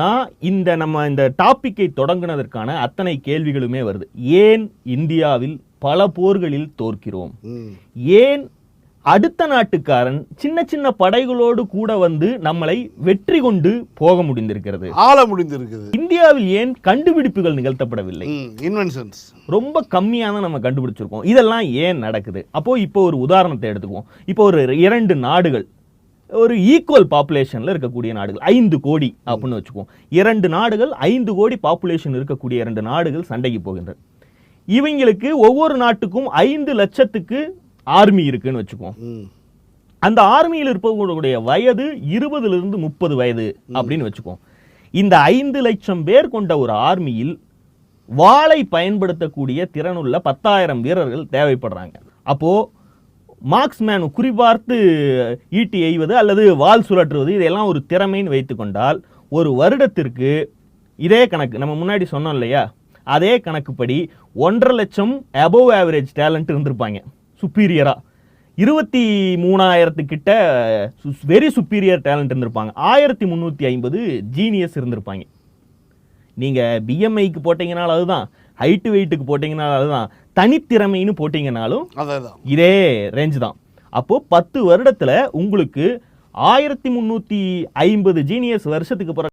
தான் இந்த நம்ம இந்த டாபிக்கை தொடங்குனதற்கான அத்தனை கேள்விகளுமே வருது. ஏன் இந்தியாவில் பல போர்களில் தோற்கிறோம். ஏன் அடுத்த நாட்டுக்காரன் சின்ன சின்ன படைகளோடு கூட வந்து நம்மளை வெற்றி கொண்டு போக முடிந்திருக்கிறது? ஆள முடிந்திருக்குது. இந்தியாவில் ஏன் கண்டுபிடிப்புகள் நிகழ்த்தப்படவில்லை? இன்வென்ஷன்ஸ் ரொம்ப கம்மியாக தான் நம்ம கண்டுபிடிச்சிருக்கோம். இதெல்லாம் ஏன் நடக்குது? அப்போ இப்போ ஒரு உதாரணத்தை எடுத்துக்குவோம். இப்போ ஒரு இரண்டு நாடுகள் ஒரு ஈக்குவல் பாப்புலேஷன்ல இருக்கக்கூடிய நாடுகள். ஐந்து கோடி அப்படின்னு வச்சுக்குவோம். இரண்டு நாடுகள் ஐந்து கோடி பாப்புலேஷன் இருக்கக்கூடிய இரண்டு நாடுகள் சண்டைக்கு போகின்றன. இவங்களுக்கு ஒவ்வொரு நாட்டுக்கும் ஐந்து லட்சத்துக்கு ஆர்மி இருக்குன்னு வச்சுக்குவோம். அந்த ஆர்மியில் இருப்பவங்களுடைய வயது இருபதுல இருந்து முப்பது வயது அப்படின்னு வச்சுக்குவோம். இந்த ஐந்து லட்சம் பேர் கொண்ட ஒரு ஆர்மியில் வாளை பயன்படுத்தக்கூடிய திறனுள்ள பத்தாயிரம் வீரர்கள் தேவைப்படுறாங்க. அப்போ மார்க்ஸ்மேன் குறிபார்த்து ஈட்டி எய்வது அல்லது வால் சுழற்றுவது இதெல்லாம் ஒரு திறமைன்னு வைத்துக்கொண்டால் ஒரு வருடத்திற்கு இதே கணக்கு நம்ம முன்னாடி சொன்னோம் இல்லையா? அதே கணக்குப்படி ஒன்றரை லட்சம் அபோவ் ஆவரேஜ் டேலண்ட் இருந்திருப்பாங்க சுப்பீரியராக இருபத்தி மூணாயிரத்துக்கிட்ட வெரி சுப்பீரியர் டேலண்ட் இருந்திருப்பாங்க. ஆயிரத்தி முந்நூற்றி ஐம்பது ஜீனியஸ் இருந்திருப்பாங்க. நீங்கள் பிஎம்ஐக்கு போட்டிங்கனால அதுதான் ஹைட்டு வெயிட்டுக்கு போட்டிங்கனால அதுதான். தனித்திறமைன்னு போட்டிங்கனாலும் இதே ரேஞ்ச் தான். அப்போ பத்து வருடத்துல உங்களுக்கு ஆயிரத்தி முந்நூற்றி ஐம்பது ஜீனியஸ் வருஷத்துக்கு பிறகு